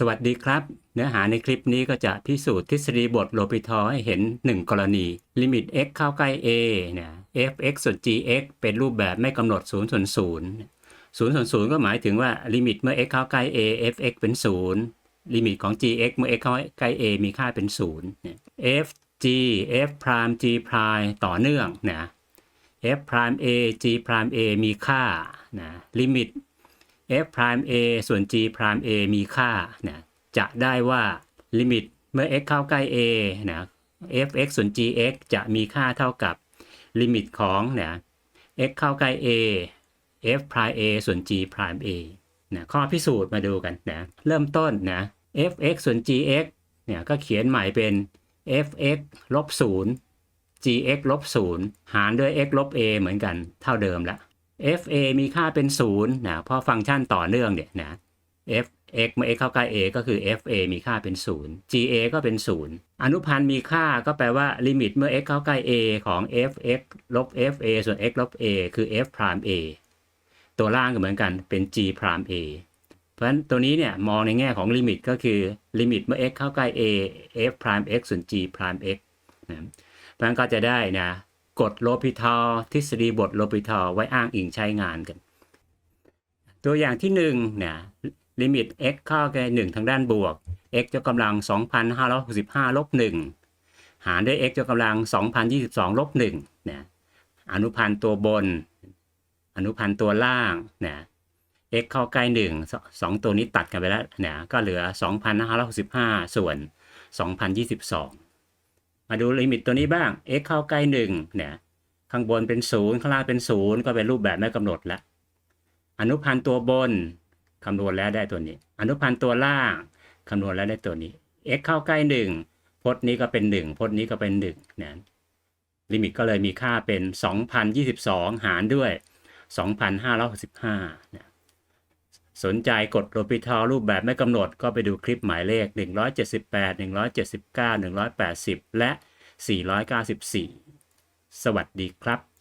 สวัสดีครับ เนื้อหาในคลิปนี้ก็จะพิสูจน์ทฤษฎีบทโลปิทอให้เห็น 1 กรณี ลิมิต x เข้าใกล้ a เนี่ย f(x) ส่วน gx เป็นรูปแบบไม่กำหนด 0 ส่วน 0 0 ส่วน 0 ก็หมายถึงว่าลิมิตเมื่อ x เข้าใกล้ a f(x) เป็น 0 ลิมิตของ gx เมื่อ x เข้าใกล้ a มีค่าเป็น 0 เนี่ย f g f prime g prime ต่อเนื่องนะ f prime a g prime a มีค่านะลิมิต f prime a ส่วน g prime a มีค่านะจะได้ว่าลิมิตเมื่อ x เข้าใกล้ a นะ f(x) ส่วน gx จะมีค่าเท่ากับลิมิตของนะ x เข้าใกล้ a f prime a ส่วน g prime a นะข้อพิสูจน์มาดูกันนะเริ่มต้นนะ f(x) ส่วน gx เนี่ยก็เขียนใหม่เป็น f(x) ลบ0 gx ลบ0หารด้วย x ลบ a เหมือนกันเท่าเดิมละ fa มีค่าเป็น0นะเพราะฟังก์ชันต่อเนื่องเนี่ยนะ f x เมื่อ x เข้าใกล้ a ก็คือ fa มีค่าเป็น 0 ga ก็เป็น 0 อนุพันธ์มีค่าก็แปลว่าลิมิตเมื่อ x เข้าใกล้ a ของ fx ลบ fa ส่วน x ลบ a คือ f prime a ตัวล่างก็เหมือนกันเป็น g prime a เพราะฉะนั้นตัวนี้เนี่ยมองในแง่ของลิมิตก็คือลิมิตเมื่อ x เข้าใกล้ a f prime x ส่วน g prime x นะเพราะฉะนั้นก็จะได้นะ กฎโลปิทอลทฤษฎีบทโลปิทอลไว้อ้างอิงใช้งานกัน ตัวอย่างที่1เนี่ยลิมิต x เข้าใกล้1ทางด้านบวก x ยกกำลัง 2,565ลบ1หารด้วย x ยกกำลัง 2,022ลบ1เนี่ยอนุพันธ์ตัวบน อนุพันธ์ตัวล่างเนี่ย x เข้าใกล้1สสองตัวนี้ตัดกันไปแล้วเนี่ยก็เหลือ 2,565 ส่วน 2,022 มาดูลิมิตตัวนี้บ้าง x เข้าใกล้1เนี่ย ข้างบนเป็น 0 ข้างล่างเป็น 0 ก็เป็นรูปแบบไม่กำหนดล้วอนุพันธ์ตัวบนคำนวณแล้วได้ตัวนี้ อนุพันธ์ตัวล่างคำนวณแล้วได้ตัวนี้ x เข้าใกล้ 1 พจน์นี้ก็เป็น 1 พจน์นี้ก็เป็น1นะลิมิตก็เลยมีค่าเป็น 2,022 หารด้วย 2,565นะ สนใจกดโลปิทอลรูปแบบไม่กำหนดก็ไปดูคลิปหมายเลข 178 179 180 และ 494 สวัสดีครับ